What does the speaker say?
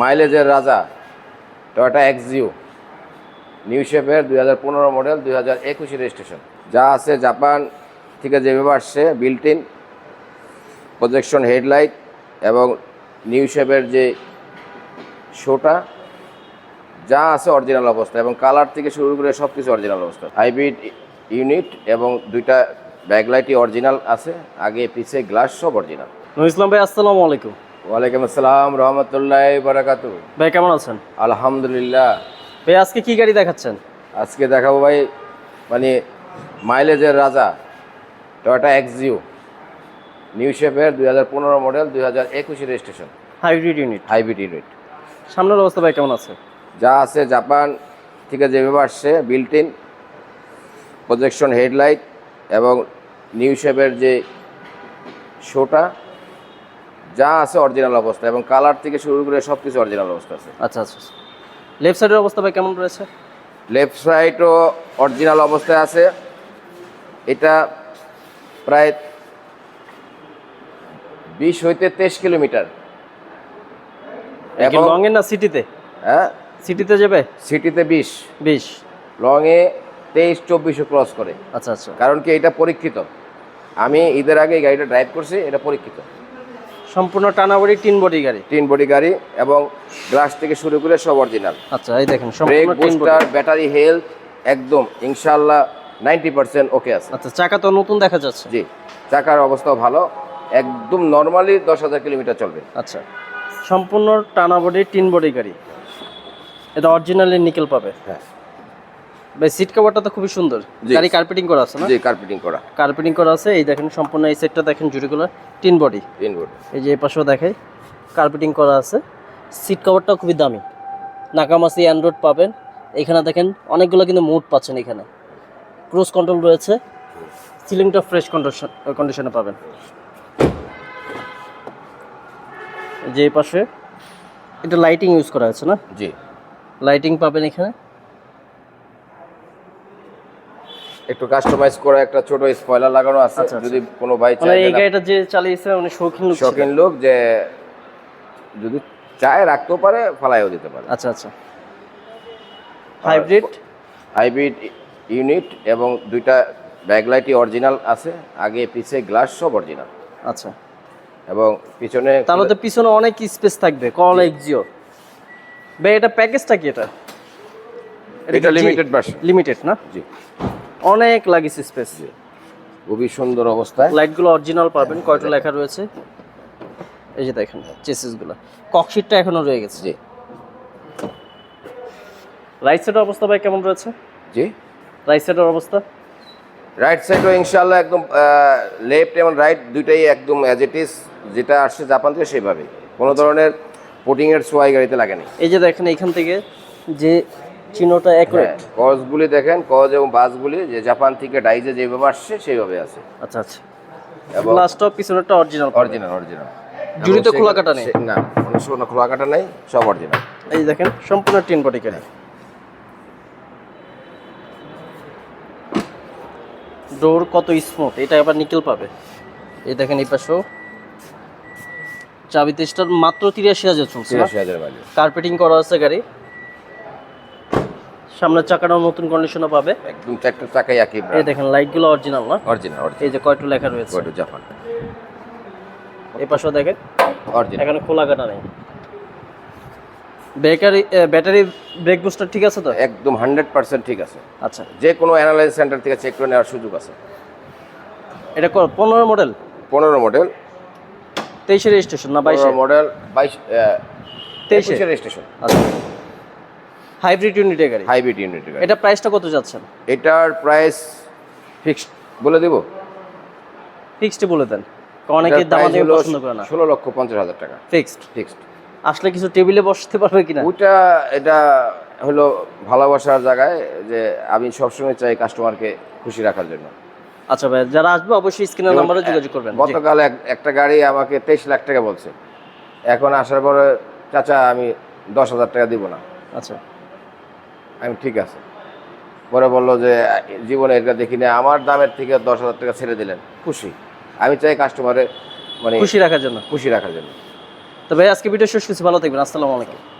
মাইলেজের রাজা Toyota Axio new শেপের দুই হাজার পনেরো মডেল দুই হাজার একুশে রেজিস্ট্রেশন যা আছে জাপান থেকে যেভাবে আসছে বিল্ট ইন প্রজেকশন হেডলাইট এবং নিউ শেপের যে শোটা যা আছে অরিজিনাল অবস্থা এবং কালার থেকে শুরু করে সব কিছু অরিজিনাল অবস্থা। হাইব্রিড ইউনিট এবং দুইটা ব্যাকলাইটই অরিজিনাল আছে, আগে পিছে গ্লাস সব অরিজিনাল নুর ইসলাম ভাই, আসসালামু আলাইকুম। ওয়ালাইকুম আসসালাম রহমতুল্লাহ বারাকাতু ভাই কেমন আছেন? আলহামদুলিল্লাহ। ভাই আজকে কি গাড়ি দেখাচ্ছেন? আজকে দেখাবো ভাই মানে মাইলেজের রাজা টয়োটা এক্সিও নিউ শেপের দুই হাজার পনেরো মডেল দুই হাজার একুশে registration hybrid unit hybrid unit সামনের অবস্থা ভাই কেমন আছে? যা আছে জাপান থেকে যেভাবে আসছে বিল্ট ইন প্রজেকশন হেডলাইট এবং নিউ শেপের যে শোটা যা আছে অরিজিনাল অবস্থা এবং কালার থেকে শুরু করে সব কিছু অরিজিনাল অবস্থা আছে। আচ্ছা আচ্ছা লেফট সাইডের অবস্থা ভাই কেমন রয়েছে? লেফট সাইডও অরিজিনাল অবস্থায় আছে। এটা প্রায় বিশ হইতে তেইশ কিলোমিটার। এবং লং এর না সিটিতে হ্যাঁ? সিটিতে যাবে? সিটিতে বিশ। বিশ। লংয়ে তেইশ চব্বিশও ক্রস করে। আচ্ছা আচ্ছা। কারণ কি এটা পরীক্ষিত? আমি ঈদের আগে এই গাড়িটা ড্রাইভ করছি এটা পরীক্ষিত। সম্পূর্ণ টানাবড়ি তিন বডি গাড়ি? তিন বডি গাড়ি এবং গ্লাস থেকে শুরু করে সব অরিজিনাল আচ্ছা এই দেখেন brake body. Booster battery health একদম ইনশাল্লাহ নাইনটি পার্সেন্ট ওকে আছে। আচ্ছা চাকা তো নতুন দেখা যাচ্ছে? জি চাকার অবস্থাও ভালো একদম নর্মালি দশ হাজার কিলোমিটার চলবে। আচ্ছা সম্পূর্ণ টানা বডি তিন বডি গাড়ি। এটা অরিজিনালি নিকেল পাবে। হ্যাঁ। ভাই সিট কভারটা তো খুবই সুন্দর। গাড়ি কার্পেটিং করা আছে না? জি কার্পেটিং করা। কার্পেটিং করা আছে এই দেখেন সম্পূর্ণ এই সেটটা দেখেন জুড়িগুলো তিন বডি তিন বোর্ড এই যে এই পাশেও দেখাই কার্পেটিং করা আছে। সিট কভারটাও খুবই দামি। নাকামাসি অ্যান্ড্রয়েড পাবেন। এখানে দেখেন অনেকগুলো কিন্তু মুড পাচ্ছেন এখানে। ক্রুজ কন্ট্রোল রয়েছে। সিলিংটা ফ্রেশ কন্ডিশন কন্ডিশনে পাবেন। যে পাশে এটা লাইটিং ইউজ করা আছে না? জি। লাইটিং পাবেন এখানে। একটু কাস্টমাইজ করা একটা ছোট স্পয়লার লাগানো আছে আচ্ছা, আচ্ছা। যদি কোনো ভাই মানে চায় এই যে গাড়িটা যে চালিয়েছে উনি শৌখিন লোক শৌখিন লোক যে যদি চায় রাখতেও পারে ফালাইও দিতে পারে। আচ্ছা আচ্ছা। হাইব্রিড হাইব্রিড ইউনিট এবং দুইটা ব্যাকলাইটই অরিজিনাল আছে আগে পিছে গ্লাস সব অরিজিনাল আচ্ছা। এবং পিছনে তাহলে তো পিছনে অনেক স্পেস থাকবে কল এক্সিও ভাই এটা প্যাকেজটা কি এটা? এটা লিমিটেড ভার্সন লিমিটেড না? জি। অনেক লাগিস স্পেস খুবই সুন্দর অবস্থায়। লাইটগুলো অরিজিনাল পাবেন কয়টা লেখা রয়েছে? এই যে দেখেন চেসিসগুলো ককশিটটা এখনও রয়ে গেছে। জি। রাইট সাইডের অবস্থা ভাই কেমন রয়েছে? জি। রাইট সাইডের অবস্থা? রাইট সাইডও ইনশাল্লাহ একদম লেফট এবং রাইট দুইটাই একদম অ্যাজ ইট ইজ যেটা আসছে জাপান থেকে সেভাবেই কোনো ধরনের পোটিংয়ের সোয়াই গাড়িতে লাগেনি। এই যে দেখেন এখান থেকে যে চিহ্নটা অ্যাকুরেট কজগুলি দেখেন কজ এবং বাসগুলি যে জাপান থেকে ডাইজে যেভাবে আসছে সেইভাবে আছে। আচ্ছা আচ্ছা। এবং গ্লাসটা পিছনেরটা অরিজিনাল অরিজিনাল অরিজিনাল জুড়িতে খোলা কাটা নেই? না কোনো শো- খোলা কাটা নেই সব অরিজিনাল এই দেখেন সম্পূর্ণ টিন বডি গাড়ি ডোর কত স্মুথ এটা আবার নিকেল পাবে। এই দেখেন এই পাশেও। চাবি তেজটার মাত্র তিরাশি হাজার চলছে কার্পেটিং করা আছে গাড়ি। সামনের চাকাটাও নতুন কন্ডিশনে পাবে। একদম চারটা চাকাই একই এই দেখেন লাইটগুলো অরিজিনাল না? অরিজিনাল এই যে কয়টু লেখা রয়েছে? ওইটা জাপান। এই পাশেও দেখেন। অরিজিনাল এখানে খোলা কাটা নেই ব্রেকারি ব্যাটারি ব্রেক বুস্টার ঠিক আছে তো? একদম হান্ড্রেড পার্সেন্ট ঠিক আছে। আচ্ছা। যে কোনো অ্যানালাইজ সেন্টার থেকে চেক করে নেওয়ার সুযোগ আছে। এটা পনেরো মডেল পনেরো মডেল তেইশে রেজিস্ট্রেশন না বাইশে? মডেল বাইশ তেইশে। রেজিস্ট্রেশন আচ্ছা। হাইব্রিড ইউনিটের গাড়ি? হাইব্রিড ইউনিট এটা প্রাইসটা কত যাচ্ছেন? এটার প্রাইস ফিক্সড বলে দিব? ফিক্সড বলে দেন অনেকে দাম দিয়ে পছন্দ করে না। ষোলো লক্ষ পঞ্চাশ হাজার টাকা। ফিক্সড। ফিক্সড। আসলে কিছু টেবিলে বসতে পারবে কিনা? ওইটা এটা হলো ভালোবাসার জায়গায় যে আমি সবসময় চাই কাস্টমারকে খুশি রাখার জন্য। আচ্ছা ভাই যারা আসবে অবশ্যই স্ক্রিনের নাম্বারে যোগাযোগ করবেন। গতকাল এক- একটা গাড়ি আমাকে তেইশ লাখ টাকা বলছে। এখন আসার পরে চাচা আমি দশ হাজার টাকা দিব না। আচ্ছা। আমি ঠিক আছে। পরে বলল যে জীবনে এটা দেখি না আমার দামের থেকে দশ হাজার টাকা ছেড়ে দিলেন। খুশি। আমি চাই কাস্টমারে মানে খুশি রাখার জন্য। খুশি রাখার জন্য। তবে আজকে ভিডিও শেষ কিছু ভালো থাকবেন। আসসালামু আলাইকুম।